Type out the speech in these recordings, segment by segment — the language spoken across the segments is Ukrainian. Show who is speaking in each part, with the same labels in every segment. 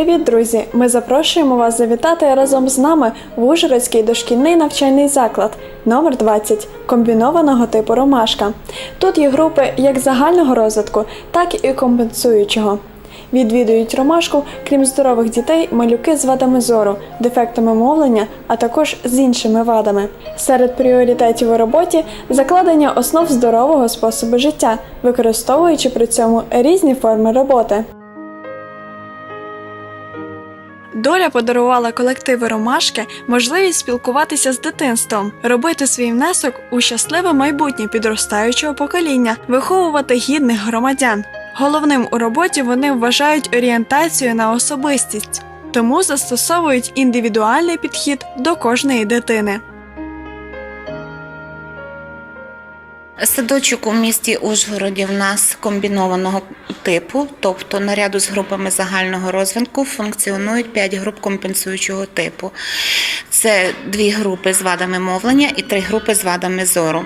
Speaker 1: Привіт, друзі! Ми запрошуємо вас завітати разом з нами в Ужгородський дошкільний навчальний заклад номер 20 комбінованого типу Ромашка. Тут є групи як загального розвитку, так і компенсуючого. Відвідують ромашку, крім здорових дітей, малюки з вадами зору, дефектами мовлення, а також з іншими вадами. Серед пріоритетів у роботі закладення основ здорового способу життя, використовуючи при цьому різні форми роботи. Доля подарувала колективу Ромашки можливість спілкуватися з дитинством, робити свій внесок у щасливе майбутнє підростаючого покоління, виховувати гідних громадян. Головним у роботі вони вважають орієнтацію на особистість, тому застосовують індивідуальний підхід до кожної дитини.
Speaker 2: Садочок у місті Ужгороді в нас комбінованого типу, тобто наряду з групами загального розвитку функціонують 5 груп компенсуючого типу. Це дві групи з вадами мовлення і три групи з вадами зору.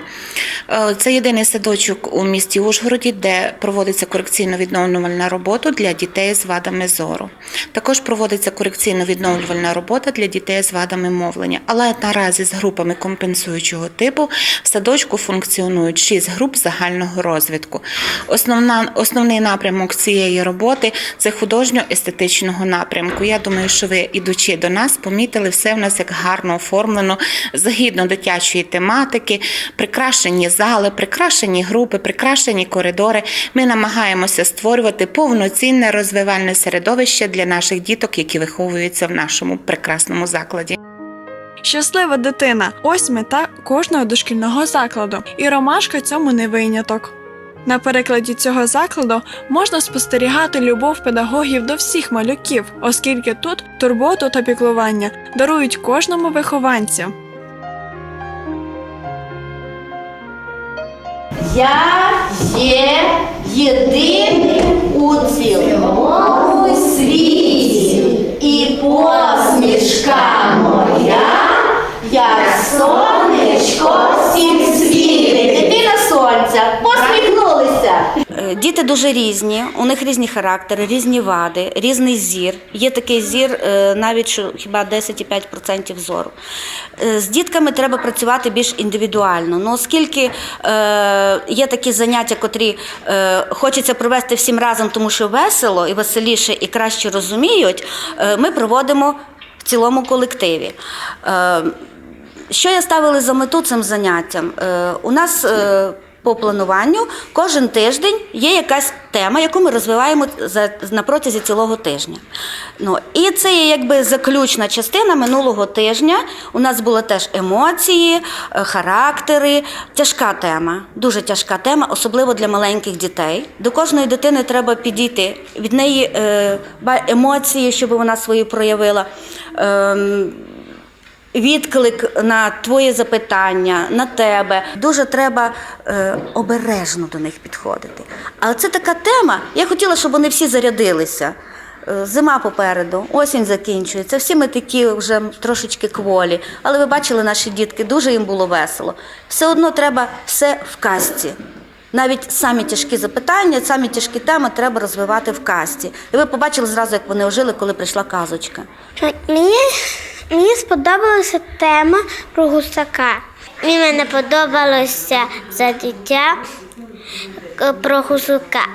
Speaker 2: Е, Це єдиний садочок у місті Ужгороді, де проводиться корекційно-відновлювальна робота для дітей з вадами зору. Також проводиться корекційно-відновлювальна робота для дітей з вадами мовлення. Але наразі з групами компенсуючого типу в садочку функціонують шість груп загального розвитку. Основна, основний напрямок цієї роботи це художньо-естетичного напрямку. Я думаю, що ви, ідучи до нас, помітили все в нас як гарно оформлено, згідно дитячої тематики, прикрашені зали, прикрашені групи, прикрашені коридори. Ми намагаємося створювати повноцінне розвивальне середовище для наших діток, які виховуються в нашому прекрасному закладі.
Speaker 1: Щаслива дитина ось мета кожного дошкільного закладу, і ромашка цьому не виняток. На перекладі цього закладу можна спостерігати любов педагогів до всіх малюків, оскільки тут турботу та піклування дарують кожному вихованцю.
Speaker 3: Я є єдиним у цілому світі, і посмішка моя, як сонечко всім світить. Дитина сонця, посміхнулися.
Speaker 4: Е, Діти дуже різні, у них різні характери, різні вади, різний зір. Є такий зір, е, навіть що хіба 10,5% зору. Е, З дітками треба працювати більш індивідуально. Ну, оскільки є такі заняття, котрі хочеться провести всім разом, тому що весело і веселіше, і краще розуміють, ми проводимо в цілому колективі. Що я ставила за мету цим заняттям? Е, у нас е, по плануванню кожен тиждень є якась тема, яку ми розвиваємо на протязі цілого тижня. Ну, і це є якби заключна частина минулого тижня. У нас були теж емоції, е, характери. Тяжка тема, дуже тяжка тема, особливо для маленьких дітей. До кожної дитини треба підійти. Від неї емоції, щоб вона свої проявила. Відклик на твоє запитання, на тебе. Дуже треба е, обережно до них підходити. Але це така тема. Я хотіла, щоб вони всі зарядилися. Е, Зима попереду, осінь закінчується. Всі ми такі вже трошечки кволі. Але ви бачили наші дітки, дуже їм було весело. Все одно треба все в казці. Навіть самі тяжкі запитання, самі тяжкі теми треба розвивати в казці. І ви побачили зразу, як вони ожили, коли прийшла казочка.
Speaker 5: Мені, мені сподобалася тема про гусака. Мені мене подобалося за дитя про гусака.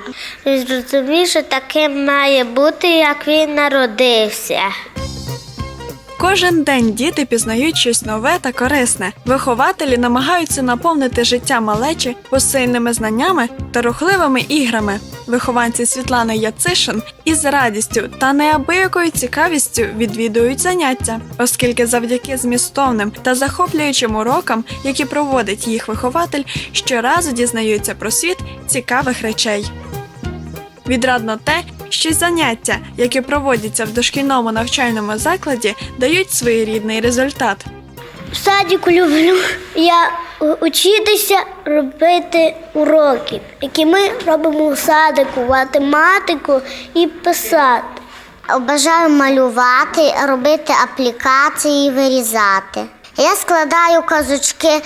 Speaker 5: Зрозумів, що таким має бути, як він народився.
Speaker 1: Кожен день діти пізнають щось нове та корисне. Вихователі намагаються наповнити життя малечі посильними знаннями та рухливими іграми. Вихованці Світлани Яцишин із радістю та неабиякою цікавістю відвідують заняття, оскільки завдяки змістовним та захоплюючим урокам, які проводить їх вихователь, щоразу дізнаються про світ цікавих речей. Відрадно те, що заняття, які проводяться в дошкільному навчальному закладі, дають своєрідний результат.
Speaker 5: В садіку люблю я учитися робити уроки, які ми робимо у садику, математику і писати.
Speaker 6: Бажаю малювати, робити аплікації, вирізати. Я складаю казочки е,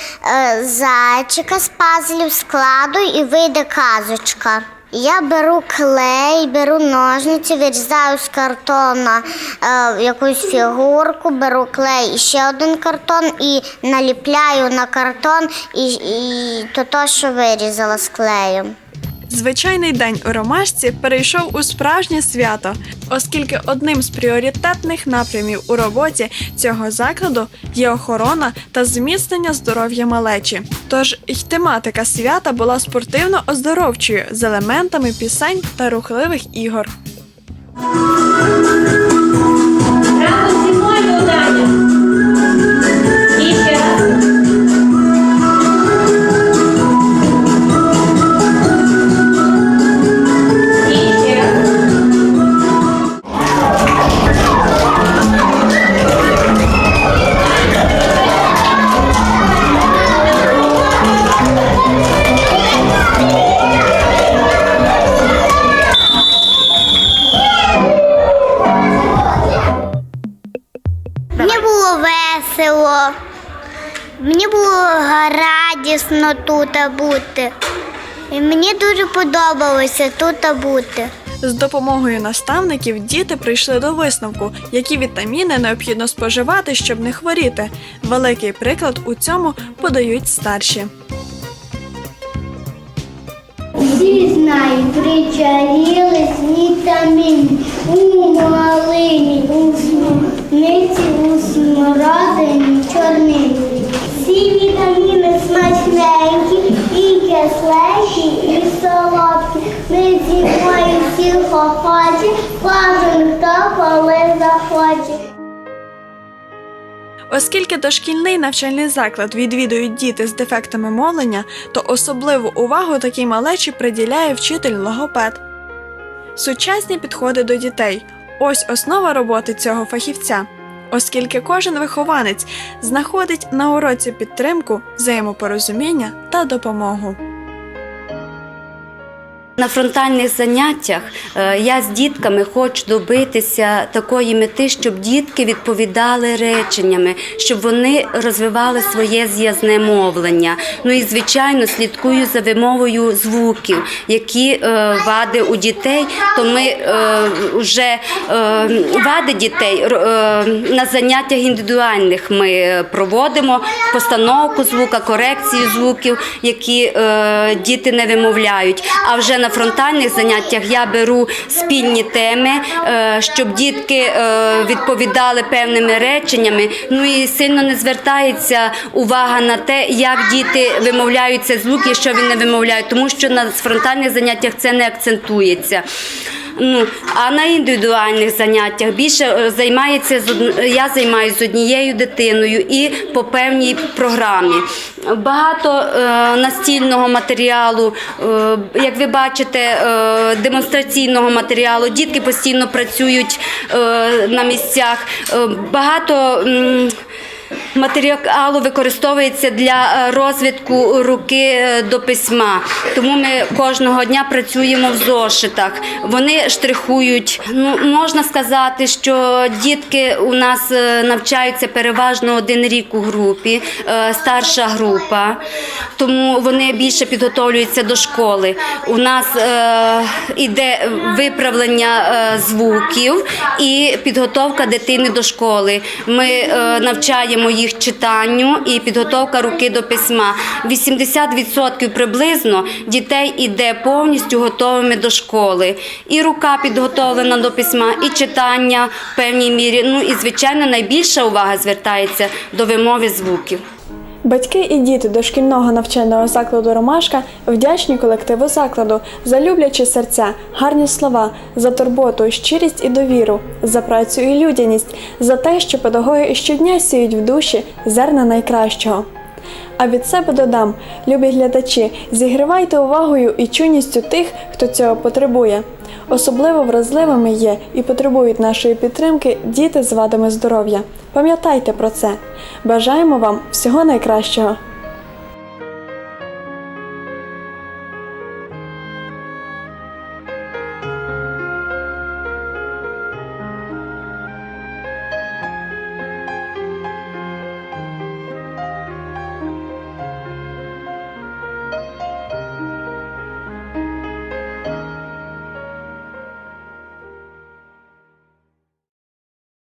Speaker 6: зайчика з пазлів, складу і вийде казочка. Я беру клей, беру ножниці, вирізаю з картона е, якусь фігурку, беру клей і ще один картон і наліпляю на картон і, і то, то, що вирізала з клеєм.
Speaker 1: Звичайний день у Ромашці перейшов у справжнє свято, оскільки одним з пріоритетних напрямів у роботі цього закладу є охорона та зміцнення здоров'я малечі. Тож й тематика свята була спортивно-оздоровчою з елементами пісень та рухливих ігор.
Speaker 6: Мені було радісно тут бути. І мені дуже подобалося тут бути.
Speaker 1: З допомогою наставників діти прийшли до висновку, які вітаміни необхідно споживати, щоб не хворіти. Великий приклад у цьому подають старші.
Speaker 5: Всі знають, причаїлись вітамін у малині, у смниці, у смородині, чорниці. Всі вітаміни смачненькі, і кисленькі, і солодкі. Ми зимою всі охочі, кожен хто коли захоче.
Speaker 1: Оскільки дошкільний навчальний заклад відвідують діти з дефектами мовлення, то особливу увагу такій малечі приділяє вчитель логопед. Сучасні підходи до дітей ось основа роботи цього фахівця, оскільки кожен вихованець знаходить на уроці підтримку, взаємопорозуміння та допомогу.
Speaker 7: На фронтальних заняттях е, я з дітками хочу добитися такої мети, щоб дітки відповідали реченнями, щоб вони розвивали своє з'язне мовлення. Ну і звичайно слідкую за вимовою звуків, які е, вади у дітей. То ми е, вже вади дітей на заняттях індивідуальних ми проводимо постановку звука, корекцію звуків, які діти не вимовляють. А вже на фронтальних заняттях я беру спільні теми, е, щоб дітки е, відповідали певними реченнями. Ну і сильно не звертається увага на те, як діти вимовляють цей звук, і що він не вимовляє, тому що на фронтальних заняттях це не акцентується. Ну, а на індивідуальних заняттях більше е, займається з од- я займаюся з однією дитиною і по певній програмі. Багато е, настільного матеріалу, е, як ви бачите, е, демонстраційного матеріалу. Дітки постійно працюють е, на місцях. Е, багато. Матеріалу використовується для е, розвитку руки е, до письма, тому ми кожного дня працюємо в зошитах. Вони штрихують. Ну можна сказати, що дітки у нас е, навчаються переважно один рік у групі, старша група, тому вони більше підготовлюються до школи. У нас іде виправлення звуків і підготовка дитини до школи. Ми навчаємо їх читанню і підготовка руки до письма. 80% приблизно дітей іде повністю готовими до школи. І рука підготовлена до письма, і читання в певній мірі. Ну і звичайно найбільша увага звертається до вимови звуків.
Speaker 1: Батьки і діти дошкільного навчального закладу Ромашка вдячні колективу закладу за люблячі серця, гарні слова, за турботу, щирість і довіру, за працю і людяність, за те, що педагоги щодня сіють в душі зерна найкращого. А від себе додам, любі глядачі, зігрівайте увагою і чуйністю тих, хто цього потребує. Особливо вразливими є і потребують нашої підтримки діти з вадами здоров'я. Пам'ятайте про це. Бажаємо вам всього найкращого.